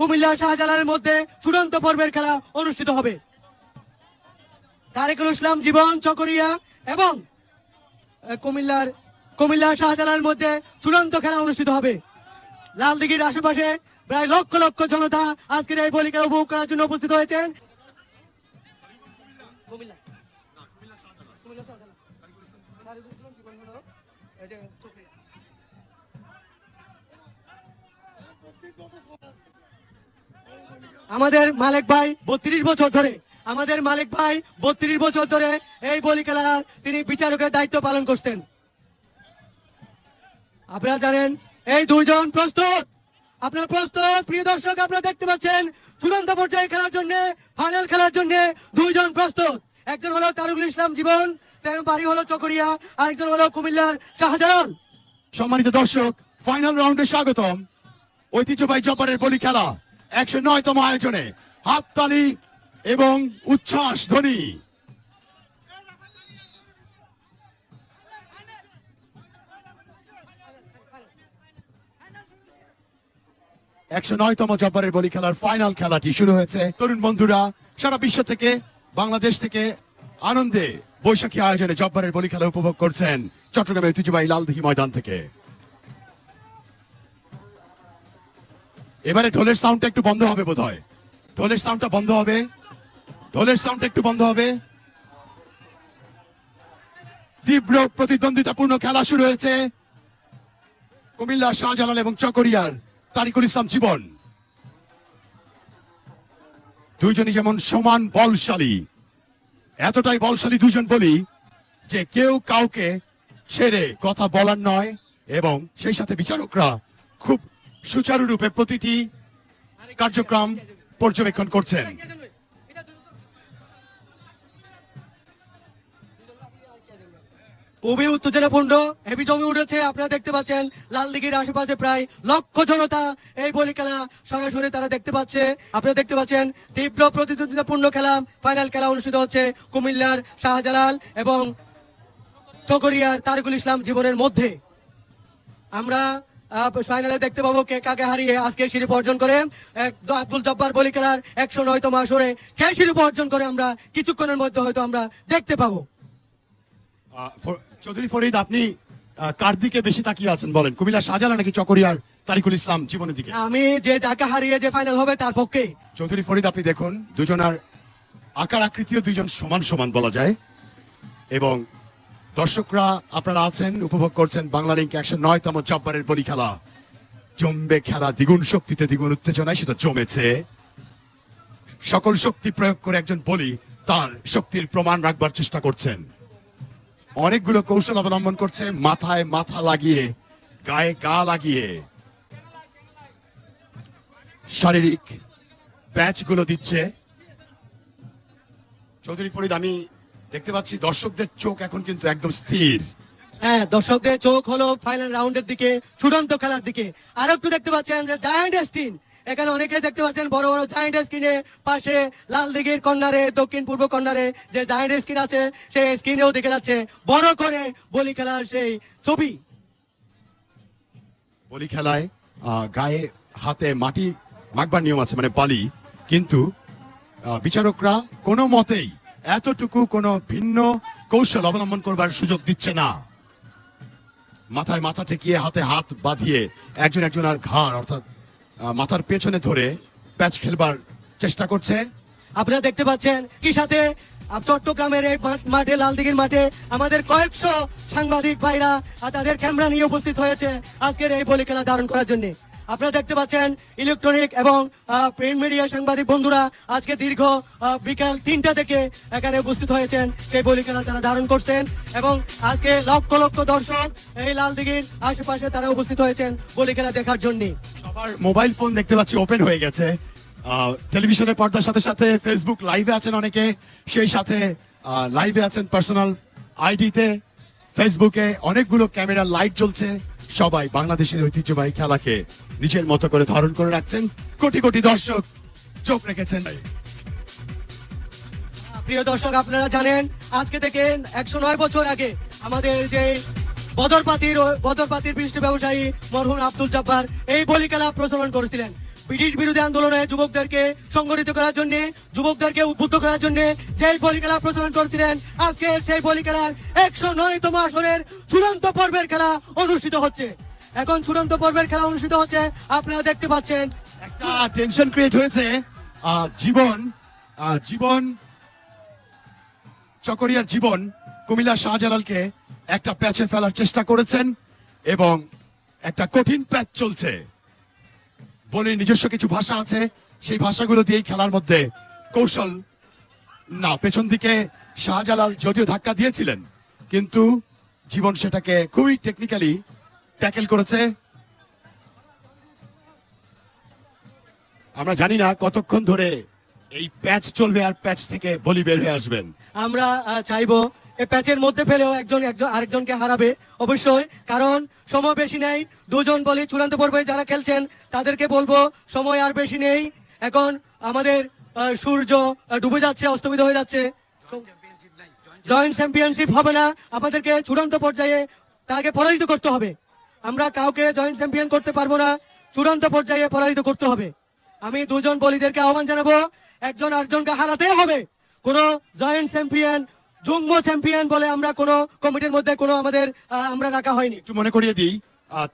কুমিল্লা শাহজালালের মধ্যে চূড়ান্ত পর্বের খেলা অনুষ্ঠিত হবে। তারেকুল ইসলাম, জীবন, চকরিয়া এবং কুমিল্লার, কুমিল্লা শাহজালালের মধ্যে চূড়ান্ত খেলা অনুষ্ঠিত হবে। লালদিঘির আশেপাশে প্রায় লক্ষ লক্ষ জনতা আজকের এই বলিকা উপভোগ করার জন্য উপস্থিত হয়েছেন। আমাদের মালিক ভাই বত্রিশ বছর ধরে, আমাদের মালিক ভাই বত্রিশ বছর ধরে এই বলি খেলা তিনি বিচারকের দায়িত্ব পালন করতেন আপনারা জানেন, এই দুইজন প্রস্তুত। আপনার প্রস্তুত? প্রিয় দর্শক, আপনারা দেখতে পাচ্ছেন, চূড়ান্ত পর্যায়ে খেলার জন্য ফাইনাল খেলার জন্য দুইজন প্রস্তুত। একজন হলো তারুল ইসলাম জীবন, তার বাড়ি হলো চকরিয়া, আরেকজন হলো কুমিল্লার শাহজালাল। সম্মানিত দর্শক ফাইনাল রাউন্ডে স্বাগতম। ঐতিহ্যবাহী জব্বারের বলি খেলা। একশো নয়তম আয়োজনে হাততালি এবং উচ্ছ্বাস ধ্বনি। একশো নয়তম জব্বারের বলি খেলার ফাইনাল খেলাটি শুরু হয়েছে। তরুণ বন্ধুরা, সারা বিশ্ব থেকে, বাংলাদেশ থেকে আনন্দে বৈশাখী আয়োজনে জব্বারের বলি খেলা উপভোগ করছেন চট্টগ্রামের ঐতিহ্যবাহী লালদিঘি ময়দান থেকে। এবারে ঢোলের সাউন্ডটা একটু বন্ধ হবে বোধ হয় ঢোলের সাউন্ডটা বন্ধ হবে। ঢোলের সাউন্ডটা একটু বন্ধ হবে। তীব্র প্রতিদ্বন্দ্বিতাপূর্ণ খেলা শুরু হয়েছে। কুমিল্লা, শাহজালাল এবং চকরিয়ার তারিকুল ইসলাম জীবন। দুইজনই যেমন সমান বলশালী, এতটাই বলশালী দুজন বলি যে কেউ কাউকে ছেড়ে কথা বলার নয় এবং সেই সাথে বিচারকরা খুব সুচারুরূপে প্রতিটি কার্যক্রম পর্যবেক্ষণ করছেন। খুবই উত্তেজনাপূর্ণ হেভি জমে উঠেছে, আপনারা দেখতে পাচ্ছেন, লালদিঘির আশেপাশে প্রায় লক্ষ জনতা এই বলি খেলা সরাসরি তারা দেখতে পাচ্ছে। আপনারা দেখতে পাচ্ছেন, তীব্র প্রতিদ্বন্দ্বিতাপূর্ণ খেলা ফাইনাল খেলা অনুষ্ঠিত হচ্ছে কুমিল্লার শাহজালাল এবং চকরিয়ার তারিকুল ইসলাম জীবনের মধ্যে। আমরা ফাইনালে দেখতে পাবো কে কাকে হারিয়ে আজকে শিরোপা অর্জন করে। আব্দুল জব্বার বলি খেলার একশো নয়তম আসরে কে শিরোপা অর্জন করে আমরা কিছুক্ষণের মধ্যে হয়তো আমরা দেখতে পাবো। চৌধুরী ফরিদ আপনি কার দিকে বেশি তাকিয়ে আছেন বলেন? কুমিল্লা শাহজালাল নাকি চকরিয়ার তারিকুল ইসলাম জীবনের দিকে? আমি যে যাকে হারিয়ে যে ফাইনাল হবে তার পক্ষে। চৌধুরী ফরিদ আপনি দেখুন দুজনার আকার আকৃতিও দুইজন সমান সমান বলা যায়। এবং দর্শকরা, আপনারা আছেন, উপভোগ করছেন বাংলা লিঙ্ক একশো নয়তম জব্বারের বলি খেলা। জমবে খেলা, দ্বিগুণ শক্তিতে দ্বিগুণ উত্তেজনায় সেটা জমেছে। সকল শক্তি প্রয়োগ করে একজন বলি তার শক্তির প্রমাণ রাখবার চেষ্টা করছেন। অনেকগুলো কৌশল অবলম্বন করছে, মাথায় মাথা লাগিয়ে, গায়ে গা লাগিয়ে। শারীরিক ব্যাচগুলো দিচ্ছে। চৌধুরী ফরিদ, আমি দেখতে পাচ্ছি দর্শকদের চোখ এখন কিন্তু একদম স্থির। হ্যাঁ দর্শকদের চোখ হলো ফাইনাল রাউন্ডের দিকে চূড়ান্ত খেলার দিকে। আর একটু দেখতে পাচ্ছেন যে জায়ান্ট স্ক্রিন এখানে অনেকে দেখতে পাচ্ছেন বড় বড় জায়ান্ট স্ক্রিনে পাশে লাল দিঘির কর্নারে দক্ষিণ পূর্ব কর্নারে যে জায়ান্ট স্ক্রিন আছে সেই স্ক্রিনেও দেখে যাচ্ছে বড় করে বলি খেলার সেই ছবি। বলি খেলায় আহ, গায়ে হাতে মাটি মাখবার নিয়ম আছে মানে বালি। কিন্তু বিচারকরা কোনো মতেই এতটুকু কোনো ভিন্ন কৌশল অবলম্বন করবার সুযোগ দিচ্ছে না। মাথায় মাথা ঠেকিয়ে হাতে হাত বাঁধিয়ে একজন একজন আর ঘাড়, অর্থাৎ মাথার পেছনে ধরে প্যাচ খেলবার চেষ্টা করছে। আপনারা দেখতে পাচ্ছেন কি সাথে? চট্টগ্রামের এই মাঠ- লালদিঘির মাঠে আমাদের কয়েকশো সাংবাদিক ভাইরা তাদের ক্যামেরা নিয়ে উপস্থিত হয়েছে আজকের এই বলি খেলা ধারণ করার জন্য। আপনারা দেখতে পাচ্ছেন ইলেকট্রনিক এবং প্রিন্ট মিডিয়া সাংবাদিক বন্ধুরা আজকে দীর্ঘ বিকাল তিনটা থেকে এখানে উপস্থিত হয়েছেন। সেই বলি খেলা তারা ধারণ করছেন এবং আজকে লক্ষ লক্ষ দর্শক এই লাল দিঘির আশেপাশে তারা উপস্থিত হয়েছেন বলি খেলা দেখার জন্য। সবার মোবাইল ফোন দেখতে পাচ্ছি ওপেন হয়ে গেছে। টেলিভিশনের পর্দার সাথে সাথে ফেসবুক লাইভে আছেন অনেকে, সেই সাথে লাইভে আছেন পার্সোনাল আইডিতে ফেসবুকে অনেকগুলো ক্যামেরা লাইট জ্বলছে। সবাই বাংলাদেশের ঐতিহ্যবাহী খেলাকে নিজের মতো করে ধারণ করে রাখছেন কোটি কোটি দর্শক। চোখ রেখেছেন। প্রিয় দর্শক, আপনারা জানেন, আজকে থেকে একশো নয় বছর আগে আমাদের যে বদরপাতির বদরপাতির বিশিষ্ট ব্যবসায়ী মরহুম আব্দুল জব্বার এই বলি খেলা প্রচলন করেছিলেন। ব্রিটিশ বিরোধী আন্দোলনে যুবকদেরকে সংগঠিত করার জন্য, যুবকদেরকে উদ্বুদ্ধ করার জন্য যেই বলি খেলা প্রচলন করছিলেন আজকে সেই বলি খেলার একশো নয়তম আসরের চূড়ান্ত পর্বের খেলা অনুষ্ঠিত হচ্ছে। এখন চূড়ান্ত পর্বের খেলা অনুষ্ঠিত হচ্ছে, আপনারা দেখতে পাচ্ছেন। একটা টেনশন ক্রিয়েট হয়েছে জীবন জীবন, চকরিয়ার জীবন, কুমিল্লা শাহজালালকে একটা প্যাচে ফেলার চেষ্টা করেছেন এবং একটা কঠিন প্যাচ চলছে। বলে নিজস্ব কিছু ভাষা আছে, সেই ভাষাগুলো দিয়েই খেলার মধ্যে কৌশল। না, পেছন দিকে শাহজালাল যদিও ধাক্কা দিয়েছিলেন, কিন্তু জীবন সেটাকে খুবই টেকনিক্যালি ট্যাকেল করেছে। আমরা জানি না কতক্ষণ ধরে এই প্যাচ চলবে আর প্যাচ থেকে বলি বের হয়ে আসবেন। আমরা চাইব প্যাচের মধ্যে ফেলেও একজন একজন, আরেকজনকে হারাবে অবশ্যই, কারণ সময় বেশি নেই। দুজন বলি চূড়ান্ত পর্বে যারা খেলছেন, তাদেরকে বলব, সময় আর বেশি নেই। এখন আমাদের সূর্য ডুবে যাচ্ছে, অস্তমিত হয়ে যাচ্ছে। জয়েন্ট চ্যাম্পিয়নশিপ হবে না। আমাদেরকে চূড়ান্ত পর্যায়ে তাকে পরাজিত করতে হবে। আমরা কাউকে জয়েন্ট চ্যাম্পিয়ন করতে পারব না। চূড়ান্ত পর্যায়ে পরাজিত করতে হবে। আমি দুজন বলিদেরকে আহ্বান জানাব, একজন আরেকজনকে হারাতে হবে। কোন জয়েন্ট চ্যাম্পিয়ন যুগ্ম চ্যাম্পিয়ন বলে আমরা কোনো কমিটির মধ্যে কোনো আমাদের আমরা রাখা হয়নি। একটু মনে করিয়ে দিই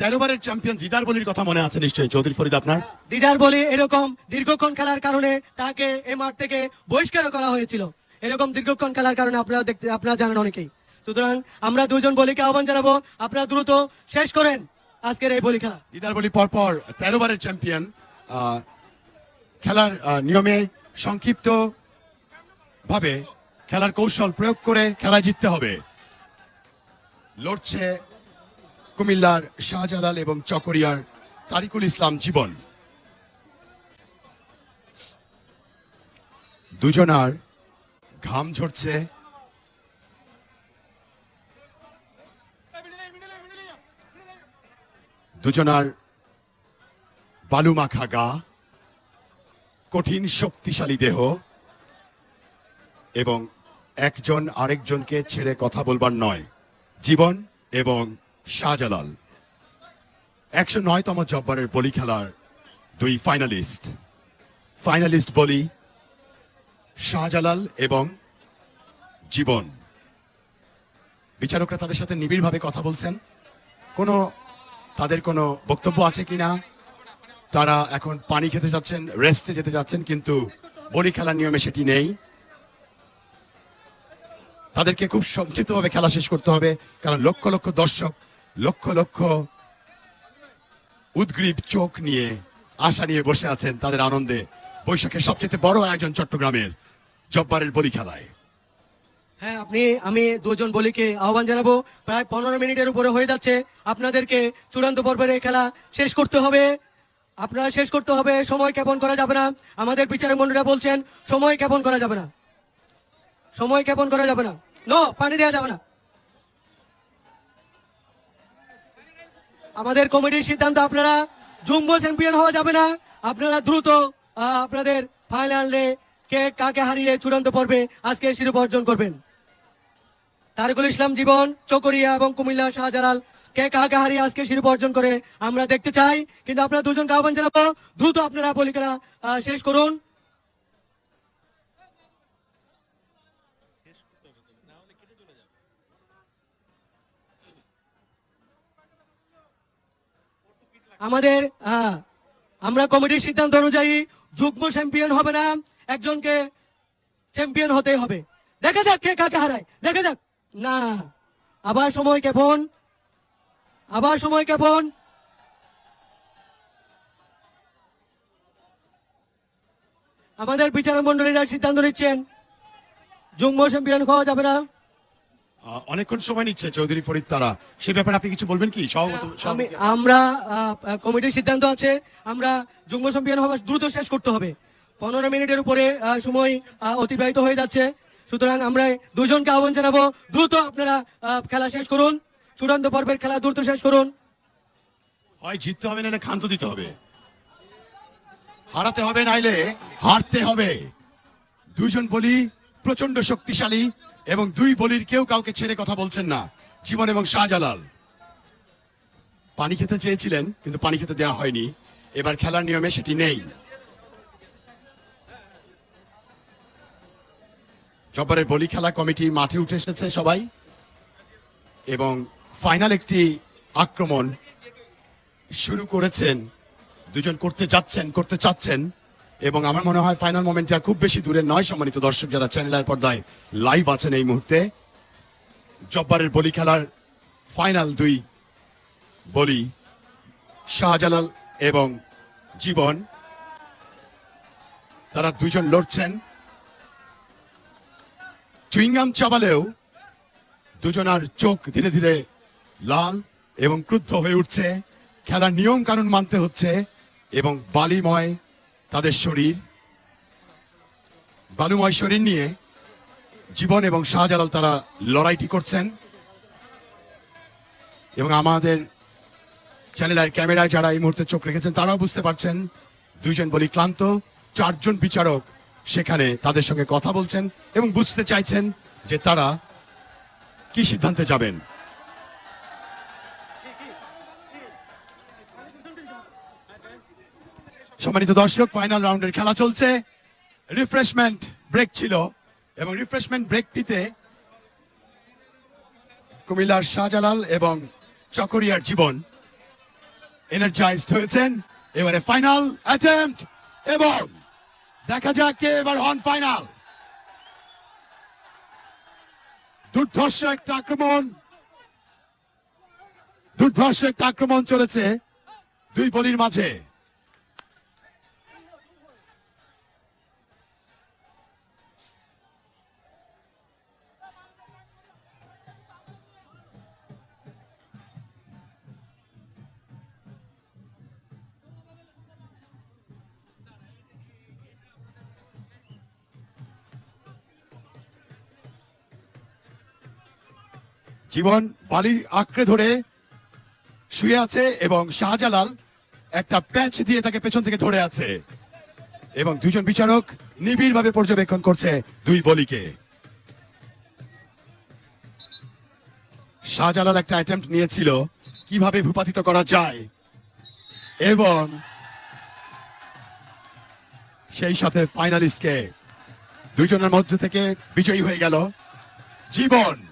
তেরো বারের চ্যাম্পিয়ন দিদার বলির কথা মনে আছে নিশ্চয়ই চৌধুরী ফরিদ আপনার? দিদার বলি এরকম দীর্ঘক্ষণ খেলার কারণে তাকে এ মাঠ থেকে বহিষ্কার করা হয়েছিল। এরকম দীর্ঘক্ষণ খেলার কারণে আপনারা দেখতে আপনারা জানেন অনেকেই। সুতরাং আমরা দুজন বলিকে আহ্বান জানাব আপনারা দ্রুত শেষ করেন আজকের এই বলি খেলা। দিদার বলি পরপর তেরো বারের চ্যাম্পিয়ন খেলার নিয়মে সংক্ষিপ্ত ভাবে খেলার কৌশল প্রয়োগ করে খেলায় জিততে হবে। লড়ছে কুমিল্লার শাহজালাল এবং চকরিয়ার তারিকুল ইসলাম জীবন। দুজনার ঘাম ঝরছে। দুজনার বালু মাখা গা, কঠিন শক্তিশালী দেহ এবং একজন আরেকজনকে ছেড়ে কথা বলবার নয়, জীবন এবং শাহজালাল। একশো নয়তম জব্বারের বলি খেলার দুই ফাইনালিস্ট। ফাইনালিস্ট বলি শাহজালাল এবং জীবন। বিচারকরা তাদের সাথে নিবিড়ভাবে কথা বলছেন। কোনো, তাদের কোনো বক্তব্য আছে কি না তারা এখন পানি খেতে যাচ্ছেন রেস্টে যেতে যাচ্ছেন, কিন্তু বলি খেলার নিয়মে সেটি নেই। তাদেরকে খুব সংক্ষিপ্তভাবে খেলা শেষ করতে হবে, কারণ লক্ষ লক্ষ দর্শক, লক্ষ লক্ষ উদ্গ্রীব চোখ নিয়ে, আশা নিয়ে বসে আছেন তাদের আনন্দে। বৈশাখের সবচেয়ে বড় আয়োজন চট্টগ্রামের জব্বারের বলি খেলায়। হ্যাঁ আপনি, আমি দুজন বলিকে আহ্বান জানাব। প্রায় পনেরো মিনিটের উপরে হয়ে যাচ্ছে। আপনাদেরকে চূড়ান্ত পর্বের এই খেলা শেষ করতে হবে। আপনারা শেষ করতে হবে। সময় ক্ষেপণ করা যাবে না? আমাদের বিচারক মন্ডলীরা বলছেন, সময় ক্ষেপণ করা যাবে না? সময় ক্ষেপণ করা যাবে না। নো পানি দেওয়া যাবে না। আমাদের কমিটির সিদ্ধান্ত আপনারা জুম্বো চ্যাম্পিয়ন হওয়া যাবে না। আপনারা দ্রুত আপনাদের ফাইনালে কে কাকে হারিয়ে চূড়ান্ত পর্বে আজকে শিরোপা অর্জন করবেন। তারকুল ইসলাম জীবন চকরিয়া এবং কুমিল্লা শাহজালাল কে কাকে হারিয়ে আজকে শিরোপা অর্জন করে আমরা দেখতে চাই। কিন্তু আপনারা দুজনকে আহ্বান জানাব দ্রুত আপনারা আহ, শেষ করুন। আমাদের আমরা কমিটির সিদ্ধান্ত অনুযায়ী যুগ্ম চ্যাম্পিয়ন হবে না, একজনকে চ্যাম্পিয়ন হতে হবে। দেখা যাক কে কাকে হারায়, দেখা যাক। না, আবার সময় কেমন? আবার সময় কেমন? আমাদের বিচারক মন্ডলীরা সিদ্ধান্ত নিচ্ছেন, যুগ্ম চ্যাম্পিয়ন খাওয়া যাবে না। অনেকক্ষণ সময় নিচ্ছে চৌধুরী ফরিদ তারা। সে ব্যাপারে আপনি কিছু বলবেন কি? আমি আমরা কমিটির সিদ্ধান্ত আছে আমরা যুগ্ম চ্যাম্পিয়ন হওয়া দ্রুত শেষ করতে হবে। পনেরো মিনিটের উপরে সময় অতিবাহিত হয়ে যাচ্ছে। সুতরাং আমরা দুজনকে আহ্বান জানাব দ্রুত আপনারা খেলা শেষ করুন। চূড়ান্ত পর্বের খেলা দ্রুত শেষ করুন। হয় জিততে হবে নাহলে ক্ষান্ত দিতে হবে। হারাতে হবে নাইলে হারতে হবে। দুইজন বলি প্রচণ্ড শক্তিশালী এবং দুই বলির কেউ কাউকে ছেড়ে কথা বলছেন না। জীবন এবং শাহজালাল। পানি খেতে চেয়েছিলেন, কিন্তু পানি খেতে দেওয়া হয়নি। এবার খেলার নিয়মে সেটি নেই। জব্বারের বলি খেলা কমিটি মাঠে উঠে এসেছে সবাই। এবং ফাইনাল একটি আক্রমণ শুরু করেছেন। দুজন করতে যাচ্ছেন, করতে চাচ্ছেন। এবং আমার মনে হয় ফাইনাল মোমেন্টটা খুব বেশি দূরে নয়, সম্মানিত দর্শক যারা চ্যানেলের পর্দায় লাইভ আছেন এই মুহূর্তে। জব্বারের বলি খেলার ফাইনাল দুই বলি শাহজালাল এবং জীবন, তারা দুজন লড়ছেন। চুইংগাম চাবালেও দুজনার চোখ ধীরে ধীরে লাল এবং ক্রুদ্ধ হয়ে উঠছে। খেলার নিয়ম কানুন মানতে হচ্ছে এবং বালিময় তাদের শরীর, বালুময় শরীর নিয়ে জীবন এবং শাহজালাল তারা লড়াইটি করছেন। এবং আমাদের চ্যানেলের ক্যামেরায় যারা এই মুহূর্তে চোখ রেখেছেন, তারাও বুঝতে পারছেন, দুইজন বলি ক্লান্ত, চারজন বিচারক সেখানে তাদের সঙ্গে কথা বলছেন এবং বুঝতে চাইছেন যে তারা কি সিদ্ধান্তে যাবেন। সম্মানিত দর্শক ফাইনাল রাউন্ডের খেলা চলছে। রিফ্রেশমেন্ট ব্রেক ছিল এবং রিফ্রেশমেন্ট ব্রেকটিতে কুমিল্লার শাহজালাল এবং চকরিয়ার জীবন এনার্জাইজড হয়েছেন। এবারে ফাইনাল অ্যাটেম্পট এবং দেখা যাক কে এবার হন ফাইনাল দুর্ধর্ষ একটা আক্রমণ। দুর্ধর্ষ একটা আক্রমণ চলেছে দুই বলির মাঝে। জীবন বালি আঁকড়ে ধরে শুয়ে আছে এবং শাহজালাল একটা প্যাচ দিয়ে তাকে পেছন থেকে ধরে আছে। এবং দুজন বিচারক নিবিড় ভাবে পর্যবেক্ষণ করছে দুই বলিকে। শাহজালাল একটা অ্যাটেম্প নিয়েছিল, কীভাবে ভূপাতিত করা যায়। এবং সেই সাথে ফাইনালিস্টকে দুইজনের মধ্যে থেকে বিজয়ী হয়ে গেল জীবন।